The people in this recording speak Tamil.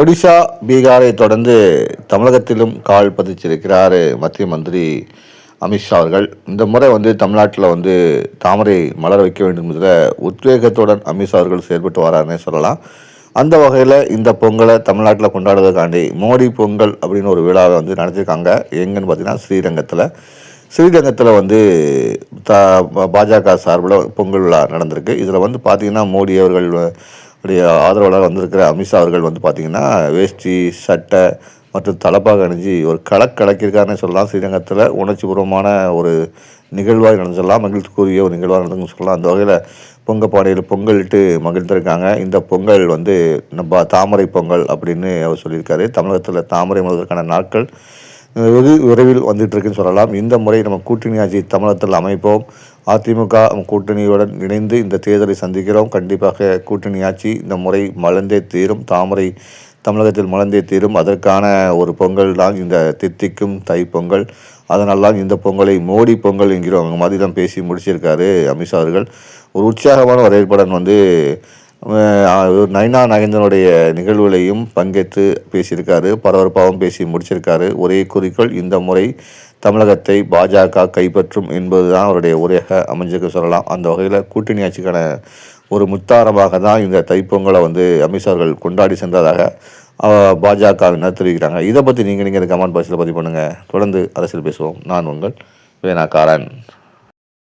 ஒடிஷா பீகாரை தொடர்ந்து தமிழகத்திலும் கால் பதிச்சிருக்கிறார் மத்திய மந்திரி அமித்ஷா அவர்கள். இந்த முறை வந்து தமிழ்நாட்டில் வந்து தாமரை மலர வைக்க வேண்டும் இதில் உத்வேகத்துடன் அமித்ஷா அவர்கள் செயல்பட்டு வராருன்னே சொல்லலாம். அந்த வகையில் இந்த பொங்கலை தமிழ்நாட்டில் கொண்டாடுவதற்காண்டி மோடி பொங்கல் அப்படின்னு ஒரு விழாவை வந்து நடத்திருக்காங்க. எங்கன்னு பார்த்தீங்கன்னா ஸ்ரீரங்கத்தில். ஸ்ரீரங்கத்தில் வந்து த பாஜக சார்பில் பொங்கல் விழா நடந்திருக்கு. இதில் வந்து பார்த்திங்கன்னா மோடி அவர்கள் உடைய ஆதரவாளர் வந்திருக்கிற அமித்ஷா அவர்கள் வந்து பார்த்திங்கன்னா வேஷ்டி சட்டை மற்றும் தலப்பாக அணிஞ்சு ஒரு கலக்கலக்கிருக்காருன்னு சொல்லலாம். ஸ்ரீரங்கத்தில் உணர்ச்சிபூர்வமான ஒரு நிகழ்வாக நடந்து சொல்லலாம். மகிழ்ச்சிக்குரிய ஒரு நிகழ்வாக நடந்து சொல்லலாம். அந்த வகையில் பொங்கப்பானையில் பொங்கலிட்டு மகிழ்ந்திருக்காங்க. இந்த பொங்கல் வந்து நம்ம தாமரை பொங்கல் அப்படின்னு அவர் சொல்லியிருக்காரு. தமிழகத்தில் தாமரை மலர்வதற்கான நாட்கள் வெகு விரைவில் வந்துட்டு இருக்குன்னு சொல்லலாம். இந்த முறை நம்ம கூட்டணி ஆட்சி தமிழகத்தில் அமைப்போம். அதிமுக கூட்டணியுடன் இணைந்து இந்த தேர்தலை சந்திக்கிறோம். கண்டிப்பாக கூட்டணி ஆட்சி இந்த முறை மலர்ந்தே தீரும். தாமரை தமிழகத்தில் மலர்ந்தே தீரும். அதற்கான ஒரு பொங்கல் தான் இந்த தித்திக்கும் தை பொங்கல். அதனால் தான் இந்த பொங்கலை மோடி பொங்கல் என்கிறவங்க மாதிரி தான் பேசி முடிச்சிருக்காரு அமித்ஷா அவர்கள். ஒரு உற்சாகமான வரவேற்புடன் வந்து நயனா நைனா நிகழ்வுகளையும் பங்கேற்று பேசியிருக்காரு பரபரப்பாகவும் பேசி முடிச்சிருக்காரு. ஒரே குறிக்கோள் இந்த முறை தமிழகத்தை பாஜக கைப்பற்றும் என்பதுதான் அவருடைய உரையாக அமைஞ்சிருக்க சொல்லலாம். அந்த வகையில் கூட்டணி ஆட்சிக்கான ஒரு முத்தாரமாக தான் இந்த தைப்பொங்கலை வந்து அமைச்சர்கள் கொண்டாடி சென்றதாக பாஜகவினர் தெரிவிக்கிறாங்க. இதை பற்றி நீங்கள் நீங்கள் கமெண்ட் பாக்ஸில் பதிவு பண்ணுங்கள் தொடர்ந்து அரசியல் பேசுவோம். நான் உங்கள் வேணாக்காரன்.